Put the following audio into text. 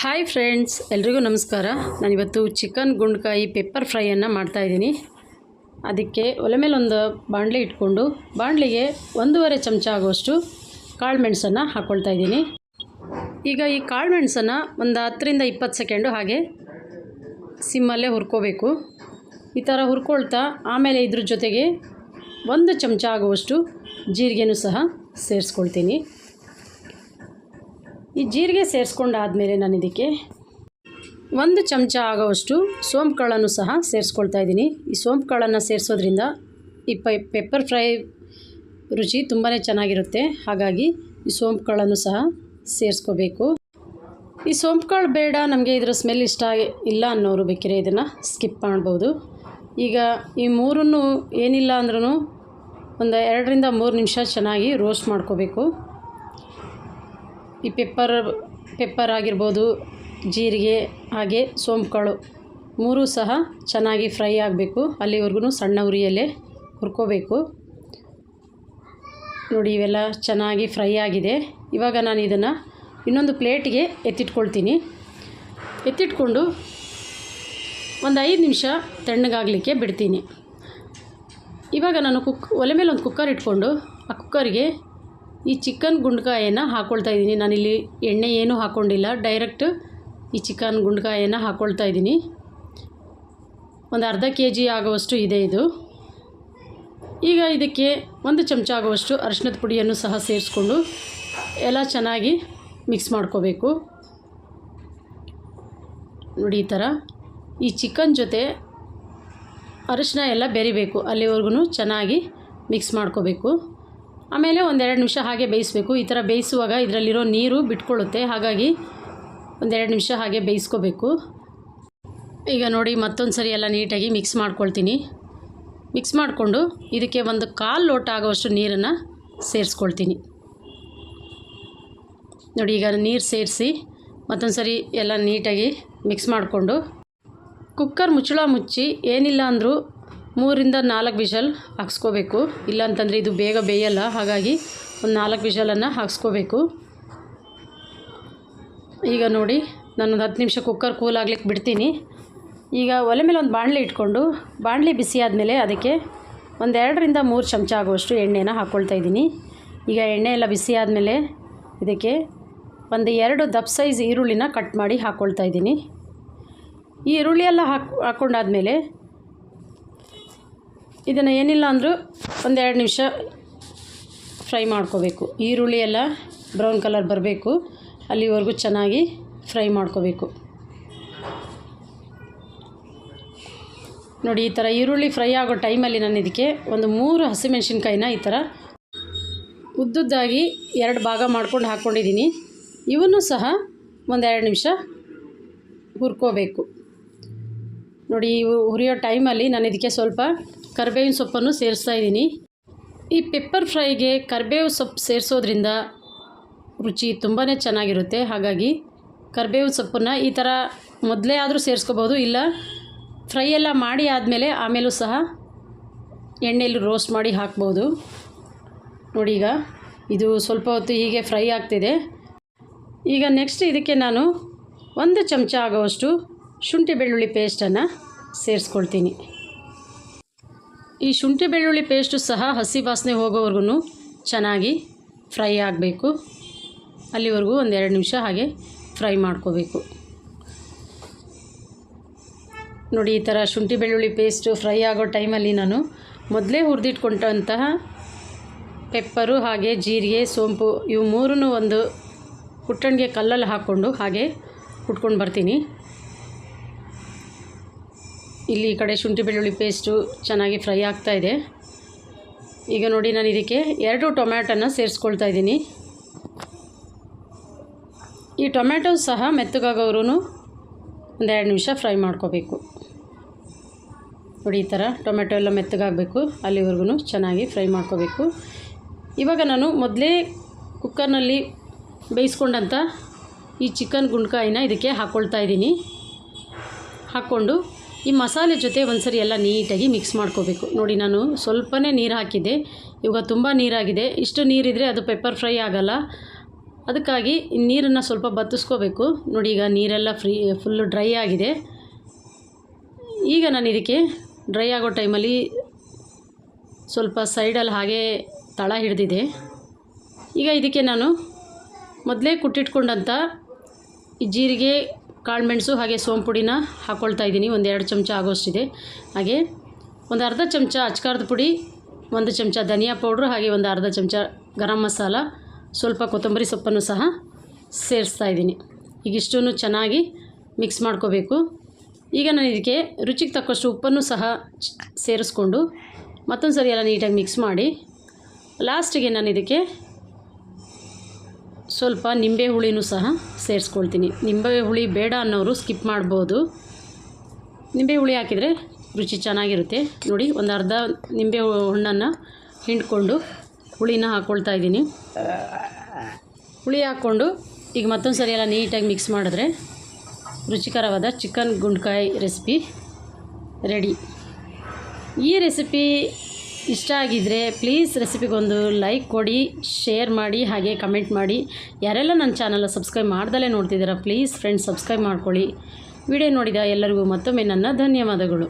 Hi friends, ಎಲ್ರಿಗೂ ನಮಸ್ಕಾರ. ನಾನಿವತ್ತು ಚಿಕನ್ ಗುಂಡ್ಕಾಯಿ ಪೆಪ್ಪರ್ ಫ್ರೈಯನ್ನು ಮಾಡ್ತಾಯಿದ್ದೀನಿ ಅದಕ್ಕೆ ಒಲೆ ಮೇಲೆ ಒಂದು ಬಾಣಲೆ ಇಟ್ಕೊಂಡು, ಬಾಣಲೆಗೆ ಒಂದೂವರೆ ಚಮಚ ಆಗುವಷ್ಟು ಕಾಳು ಮೆಣಸನ್ನು ಹಾಕ್ಕೊಳ್ತಾ ಇದ್ದೀನಿ. ಈಗ ಈ ಕಾಳು ಮೆಣಸನ್ನು ಒಂದು ಹತ್ತರಿಂದ ಇಪ್ಪತ್ತು ಸೆಕೆಂಡು ಹಾಗೆ ಸಿಮ್ಮಲ್ಲೇ ಹುರ್ಕೋಬೇಕು. ಈ ಥರ ಹುರ್ಕೊಳ್ತಾ ಆಮೇಲೆ ಇದ್ರ ಜೊತೆಗೆ ಒಂದು ಚಮಚ ಆಗುವಷ್ಟು ಜೀರಿಗೆನೂ ಸಹ ಸೇರಿಸ್ಕೊಳ್ತೀನಿ. ಈ ಜೀರಿಗೆ ಸೇರಿಸ್ಕೊಂಡಾದಮೇಲೆ ನಾನು ಇದಕ್ಕೆ ಒಂದು ಚಮಚ ಆಗೋವಷ್ಟು ಸೋಂಪು ಕಾಳನ್ನು ಸಹ ಸೇರಿಸ್ಕೊಳ್ತಾ ಇದ್ದೀನಿ. ಈ ಸೋಂಪು ಕಾಳನ್ನು ಸೇರಿಸೋದ್ರಿಂದ ಈ ಪೈ ಪೆಪ್ಪರ್ ಫ್ರೈ ರುಚಿ ತುಂಬಾ ಚೆನ್ನಾಗಿರುತ್ತೆ. ಹಾಗಾಗಿ ಈ ಸೋಂಪು ಕಾಳನ್ನು ಸಹ ಸೇರಿಸ್ಕೋಬೇಕು. ಈ ಸೋಂಪು ಕಾಳು ಬೇಡ, ನಮಗೆ ಇದರ ಸ್ಮೆಲ್ ಇಷ್ಟ ಇಲ್ಲ ಅನ್ನೋರು ಬೇಕಿದ್ರೆ ಇದನ್ನು ಸ್ಕಿಪ್ ಮಾಡ್ಬೋದು. ಈಗ ಈ ಮೂರನ್ನು ಏನಿಲ್ಲ ಅಂದ್ರೂ ಒಂದು ಎರಡರಿಂದ ಮೂರು ನಿಮಿಷ ಚೆನ್ನಾಗಿ ರೋಸ್ಟ್ ಮಾಡ್ಕೋಬೇಕು. ಈ ಪೆಪ್ಪರ್ ಪೆಪ್ಪರ್ ಆಗಿರ್ಬೋದು, ಜೀರಿಗೆ, ಹಾಗೆ ಸೋಂಪುಗಳು ಮೂರು ಸಹ ಚೆನ್ನಾಗಿ ಫ್ರೈ ಆಗಬೇಕು. ಅಲ್ಲಿವರೆಗೂ ಸಣ್ಣ ಉರಿಯಲ್ಲೇ ಹುರ್ಕೋಬೇಕು. ನೋಡಿ, ಇವೆಲ್ಲ ಚೆನ್ನಾಗಿ ಫ್ರೈ ಆಗಿದೆ. ಇವಾಗ ನಾನು ಇದನ್ನು ಇನ್ನೊಂದು ಪ್ಲೇಟಿಗೆ ಎತ್ತಿಟ್ಕೊಳ್ತೀನಿ. ಎತ್ತಿಟ್ಕೊಂಡು ಒಂದು ಐದು ನಿಮಿಷ ತಣ್ಣಗಾಗಲಿಕ್ಕೆ ಬಿಡ್ತೀನಿ. ಇವಾಗ ನಾನು ಕುಕ್, ಒಲೆ ಮೇಲೆ ಒಂದು ಕುಕ್ಕರ್ ಇಟ್ಕೊಂಡು ಆ ಕುಕ್ಕರಿಗೆ ಈ ಚಿಕನ್ ಗುಂಡ್ಕಾಯನ್ನು ಹಾಕ್ಕೊಳ್ತಾ ಇದ್ದೀನಿ. ನಾನಿಲ್ಲಿ ಎಣ್ಣೆ ಏನೂ ಹಾಕ್ಕೊಂಡಿಲ್ಲ ಡೈರೆಕ್ಟ್ ಈ ಚಿಕನ್ ಗುಂಡ್ಕಾಯನ್ನು ಹಾಕ್ಕೊಳ್ತಾ ಇದ್ದೀನಿ. ಒಂದು ಅರ್ಧ ಕೆ ಜಿ ಆಗುವಷ್ಟು ಇದೆ ಇದು. ಈಗ ಇದಕ್ಕೆ ಒಂದು ಚಮಚ ಆಗುವಷ್ಟು ಅರಿಶಿನದ ಪುಡಿಯನ್ನು ಸಹ ಸೇರಿಸ್ಕೊಂಡು ಎಲ್ಲ ಚೆನ್ನಾಗಿ ಮಿಕ್ಸ್ ಮಾಡ್ಕೋಬೇಕು. ನೋಡಿ ಈ ಥರ. ಈ ಚಿಕನ್ ಜೊತೆ ಅರಿಶಿನ ಎಲ್ಲ ಬೆರಿಬೇಕು. ಅಲ್ಲಿವರೆಗೂ ಚೆನ್ನಾಗಿ ಮಿಕ್ಸ್ ಮಾಡ್ಕೋಬೇಕು. ಆಮೇಲೆ ಒಂದೆರಡು ನಿಮಿಷ ಹಾಗೆ ಬೇಯಿಸಬೇಕು. ಈ ಥರ ಬೇಯಿಸುವಾಗ ಇದರಲ್ಲಿರೋ ನೀರು ಬಿಟ್ಕೊಳ್ಳುತ್ತೆ. ಹಾಗಾಗಿ ಒಂದೆರಡು ನಿಮಿಷ ಹಾಗೆ ಬೇಯಿಸ್ಕೋಬೇಕು. ಈಗ ನೋಡಿ ಮತ್ತೊಂದು ಸರಿ ಎಲ್ಲ ನೀಟಾಗಿ ಮಿಕ್ಸ್ ಮಾಡ್ಕೊಳ್ತೀನಿ. ಮಿಕ್ಸ್ ಮಾಡಿಕೊಂಡು ಇದಕ್ಕೆ ಒಂದು ಕಾಲು ಲೋಟ ಆಗುವಷ್ಟು ನೀರನ್ನು ಸೇರಿಸ್ಕೊಳ್ತೀನಿ. ನೋಡಿ ಈಗ ನೀರು ಸೇರಿಸಿ ಮತ್ತೊಂದು ಸರಿ ಎಲ್ಲ ನೀಟಾಗಿ ಮಿಕ್ಸ್ ಮಾಡಿಕೊಂಡು ಕುಕ್ಕರ್ ಮುಚ್ಚಳ ಮುಚ್ಚಿ ಏನಿಲ್ಲ ಅಂದರೂ ಮೂರಿಂದ ನಾಲ್ಕು ವಿಷಲ್ ಹಾಕ್ಸ್ಕೋಬೇಕು. ಇಲ್ಲಾಂತಂದರೆ ಇದು ಬೇಗ ಬೇಯಲ್ಲ, ಹಾಗಾಗಿ ಒಂದು ನಾಲ್ಕು ವಿಷಲನ್ನು ಹಾಕ್ಸ್ಕೋಬೇಕು. ಈಗ ನೋಡಿ, ನಾನೊಂದು ಹತ್ತು ನಿಮಿಷ ಕುಕ್ಕರ್ ಕೂಲ್ ಆಗ್ಲಿಕ್ಕೆ ಬಿಡ್ತೀನಿ. ಈಗ ಒಲೆ ಮೇಲೆ ಒಂದು ಬಾಣಲೆ ಇಟ್ಕೊಂಡು, ಬಾಣಲೆ ಬಿಸಿ ಆದಮೇಲೆ ಅದಕ್ಕೆ ಒಂದೆರಡರಿಂದ ಮೂರು ಚಮಚ ಆಗುವಷ್ಟು ಎಣ್ಣೆನ ಹಾಕ್ಕೊಳ್ತಾ ಇದ್ದೀನಿ. ಈಗ ಎಣ್ಣೆ ಎಲ್ಲ ಬಿಸಿ ಆದಮೇಲೆ ಇದಕ್ಕೆ ಒಂದು ಎರಡು ದಪ್ಪ ಸೈಜ್ ಈರುಳ್ಳಿನ ಕಟ್ ಮಾಡಿ ಹಾಕ್ಕೊಳ್ತಾ ಇದ್ದೀನಿ. ಈ ಈರುಳ್ಳಿ ಎಲ್ಲ ಹಾಕ್ ಹಾಕ್ಕೊಂಡಾದ್ಮೇಲೆ ಇದನ್ನು ಏನಿಲ್ಲ ಅಂದರೂ ಒಂದೆರಡು ನಿಮಿಷ ಫ್ರೈ ಮಾಡ್ಕೋಬೇಕು. ಈರುಳ್ಳಿ ಎಲ್ಲ ಬ್ರೌನ್ ಕಲರ್ ಬರಬೇಕು. ಅಲ್ಲಿವರೆಗೂ ಚೆನ್ನಾಗಿ ಫ್ರೈ ಮಾಡ್ಕೋಬೇಕು. ನೋಡಿ, ಈ ಥರ ಈರುಳ್ಳಿ ಫ್ರೈ ಆಗೋ ಟೈಮಲ್ಲಿ ನಾನು ಇದಕ್ಕೆ ಒಂದು ಮೂರು ಹಸಿಮೆಣ್ಸಿನ್ಕಾಯಿನ ಈ ಥರ ಉದ್ದುದ್ದಾಗಿ ಎರಡು ಭಾಗ ಮಾಡ್ಕೊಂಡು ಹಾಕ್ಕೊಂಡಿದ್ದೀನಿ. ಇವನ್ನು ಸಹ ಒಂದೆರಡು ನಿಮಿಷ ಹುರ್ಕೋಬೇಕು. ನೋಡಿ, ಇವು ಹುರಿಯೋ ಟೈಮಲ್ಲಿ ನಾನು ಇದಕ್ಕೆ ಸ್ವಲ್ಪ ಕರಿಬೇವಿನ ಸೊಪ್ಪನ್ನು ಸೇರಿಸ್ತಾ ಇದ್ದೀನಿ. ಈ ಪೆಪ್ಪರ್ ಫ್ರೈಗೆ ಕರಿಬೇವು ಸೊಪ್ಪು ಸೇರಿಸೋದ್ರಿಂದ ರುಚಿ ತುಂಬಾ ಚೆನ್ನಾಗಿರುತ್ತೆ. ಹಾಗಾಗಿ ಕರಿಬೇವು ಸೊಪ್ಪನ್ನು ಈ ಥರ ಮೊದಲೇ ಆದರೂ ಸೇರಿಸ್ಕೋಬೋದು. ಇಲ್ಲ ಫ್ರೈ ಎಲ್ಲ ಮಾಡಿ ಆದಮೇಲೆ ಆಮೇಲೂ ಸಹ ಎಣ್ಣೆಯಲ್ಲಿ ರೋಸ್ಟ್ ಮಾಡಿ ಹಾಕ್ಬೋದು. ನೋಡಿ ಈಗ, ಇದು ಸ್ವಲ್ಪ ಹೊತ್ತು ಹೀಗೆ ಫ್ರೈ ಆಗ್ತಿದೆ. ಈಗ ನೆಕ್ಸ್ಟ್ ಇದಕ್ಕೆ ನಾನು ಒಂದು ಚಮಚ ಆಗೋವಷ್ಟು ಶುಂಠಿ ಬೆಳ್ಳುಳ್ಳಿ ಪೇಸ್ಟನ್ನು ಸೇರಿಸ್ಕೊಳ್ತೀನಿ. ಈ ಶುಂಠಿ ಬೆಳ್ಳುಳ್ಳಿ ಪೇಸ್ಟು ಸಹ ಹಸಿ ವಾಸನೆ ಹೋಗೋವರೆಗೂ ಚೆನ್ನಾಗಿ ಫ್ರೈ ಆಗಬೇಕು. ಅಲ್ಲಿವರೆಗೂ ಒಂದು ಎರಡು ನಿಮಿಷ ಹಾಗೆ ಫ್ರೈ ಮಾಡ್ಕೋಬೇಕು. ನೋಡಿ, ಈ ಥರ ಶುಂಠಿ ಬೆಳ್ಳುಳ್ಳಿ ಪೇಸ್ಟು ಫ್ರೈ ಆಗೋ ಟೈಮಲ್ಲಿ ನಾನು ಮೊದಲೇ ಹುರಿದಿಟ್ಕೊಂಡಂತಹ ಪೆಪ್ಪರು ಹಾಗೆ ಜೀರಿಗೆ, ಸೋಂಪು ಇವು ಮೂರೂ ಒಂದು ಹುಟ್ಟಣಿಗೆ ಕಲ್ಲಲ್ಲಿ ಹಾಕ್ಕೊಂಡು ಹಾಗೆ ಉಟ್ಕೊಂಡು ಬರ್ತೀನಿ. ಇಲ್ಲಿ ಈ ಕಡೆ ಶುಂಠಿ ಬೆಳ್ಳುಳ್ಳಿ ಪೇಸ್ಟು ಚೆನ್ನಾಗಿ ಫ್ರೈ ಆಗ್ತಾ ಇದೆ. ಈಗ ನೋಡಿ ನಾನು ಇದಕ್ಕೆ ಎರಡು ಟೊಮ್ಯಾಟೋನ ಸೇರಿಸ್ಕೊಳ್ತಾ ಇದ್ದೀನಿ. ಈ ಟೊಮ್ಯಾಟೊ ಸಹ ಮೆತ್ತಗಾಗೋರು ಎರಡು ನಿಮಿಷ ಫ್ರೈ ಮಾಡ್ಕೋಬೇಕು. ನೋಡಿ ಈ ಥರ ಟೊಮೆಟೊ ಎಲ್ಲ ಮೆತ್ತಗಾಗಬೇಕು, ಅಲ್ಲಿವರೆಗೂ ಚೆನ್ನಾಗಿ ಫ್ರೈ ಮಾಡ್ಕೋಬೇಕು. ಇವಾಗ ನಾನು ಮೊದಲೇ ಕುಕ್ಕರ್ನಲ್ಲಿ ಬೇಯಿಸ್ಕೊಂಡಂಥ ಈ ಚಿಕನ್ ಗುಂಡ್ಕಾಯಿನ ಇದಕ್ಕೆ ಹಾಕ್ಕೊಳ್ತಾ ಇದ್ದೀನಿ. ಹಾಕ್ಕೊಂಡು ಈ ಮಸಾಲೆ ಜೊತೆ ಒಂದ್ಸರಿ ಎಲ್ಲ ನೀಟಾಗಿ ಮಿಕ್ಸ್ ಮಾಡ್ಕೋಬೇಕು. ನೋಡಿ, ನಾನು ಸ್ವಲ್ಪನೇ ನೀರು ಹಾಕಿದ್ದೆ. ಇವಾಗ ತುಂಬ ನೀರಾಗಿದೆ. ಇಷ್ಟು ನೀರಿದ್ರೆ ಅದು ಪೆಪ್ಪರ್ ಫ್ರೈ ಆಗಲ್ಲ. ಅದಕ್ಕಾಗಿ ನೀರನ್ನು ಸ್ವಲ್ಪ ಬತ್ತಿಸ್ಕೋಬೇಕು. ನೋಡಿ, ಈಗ ನೀರೆಲ್ಲ ಫ್ರೀ, ಫುಲ್ಲು ಡ್ರೈ ಆಗಿದೆ. ಈಗ ನಾನು ಇದಕ್ಕೆ ಡ್ರೈ ಆಗೋ ಟೈಮಲ್ಲಿ ಸ್ವಲ್ಪ ಸೈಡಲ್ಲಿ ಹಾಗೆ ತಳ ಹಿಡಿದಿದೆ. ಈಗ ಇದಕ್ಕೆ ನಾನು ಮೊದಲೇ ಕುಟ್ಟಿಟ್ಕೊಂಡಂಥ ಈ ಜೀರಿಗೆ ಕಾಳುಮೆಣಸು ಹಾಗೆ ಸೋಂಪುಡಿನ ಹಾಕ್ಕೊಳ್ತಾ ಇದ್ದೀನಿ. ಒಂದು ಎರಡು ಚಮಚ ಆಗೋಷ್ಟಿದೆ. ಹಾಗೆ ಒಂದು ಅರ್ಧ ಚಮಚ ಅಚ್ಕಾರದ ಪುಡಿ, ಒಂದು ಚಮಚ ಧನಿಯಾ ಪೌಡ್ರ್, ಹಾಗೆ ಒಂದು ಅರ್ಧ ಚಮಚ ಗರಂ ಮಸಾಲ, ಸ್ವಲ್ಪ ಕೊತ್ತಂಬರಿ ಸೊಪ್ಪನ್ನು ಸಹ ಸೇರಿಸ್ತಾ ಇದ್ದೀನಿ. ಈಗಿಷ್ಟನ್ನು ಚೆನ್ನಾಗಿ ಮಿಕ್ಸ್ ಮಾಡ್ಕೋಬೇಕು. ಈಗ ನಾನು ಇದಕ್ಕೆ ರುಚಿಗೆ ತಕ್ಕಷ್ಟು ಉಪ್ಪನ್ನು ಸಹ ಸೇರಿಸ್ಕೊಂಡು ಮತ್ತೊಂದು ಸರಿ ಎಲ್ಲ ನೀಟಾಗಿ ಮಿಕ್ಸ್ ಮಾಡಿ ಲಾಸ್ಟಿಗೆ ನಾನು ಇದಕ್ಕೆ ಸ್ವಲ್ಪ ನಿಂಬೆ ಹುಳಿನೂ ಸಹ ಸೇರಿಸ್ಕೊಳ್ತೀನಿ. ನಿಂಬೆ ಹುಳಿ ಬೇಡ ಅನ್ನೋರು ಸ್ಕಿಪ್ ಮಾಡ್ಬೋದು. ನಿಂಬೆ ಹುಳಿ ಹಾಕಿದರೆ ರುಚಿ ಚೆನ್ನಾಗಿರುತ್ತೆ. ನೋಡಿ, ಒಂದು ಅರ್ಧ ನಿಂಬೆ ಹಣ್ಣನ್ನು ಹಿಂಡ್ಕೊಂಡು ಹುಳಿನ ಹಾಕ್ಕೊಳ್ತಾ ಇದ್ದೀನಿ. ಹುಳಿ ಹಾಕ್ಕೊಂಡು ಈಗ ಮತ್ತೊಂದು ಸರಿ ಎಲ್ಲ ನೀಟಾಗಿ ಮಿಕ್ಸ್ ಮಾಡಿದ್ರೆ ರುಚಿಕರವಾದ ಚಿಕನ್ ಗುಂಡ್ಕಾಯಿ ರೆಸಿಪಿ ರೆಡಿ ಈ ರೆಸಿಪಿ ಇಷ್ಟ ಆಗಿದ್ದರೆ ಪ್ಲೀಸ್ ರೆಸಿಪಿಗೊಂದು ಲೈಕ್ ಕೊಡಿ ಶೇರ್ ಮಾಡಿ, ಹಾಗೆ ಕಮೆಂಟ್ ಮಾಡಿ. ಯಾರೆಲ್ಲ ನನ್ನ ಚಾನಲ್ ಸಬ್ಸ್ಕ್ರೈಬ್ ಮಾಡ್ದಲೇ ನೋಡ್ತಿದ್ದೀರಾ ಪ್ಲೀಸ್ ಫ್ರೆಂಡ್ಸ್ ಸಬ್ಸ್ಕ್ರೈಬ್ ಮಾಡ್ಕೊಳ್ಳಿ. ವಿಡಿಯೋ ನೋಡಿದ ಎಲ್ಲರಿಗೂ ಮತ್ತೊಮ್ಮೆ ನನ್ನ ಧನ್ಯವಾದಗಳು.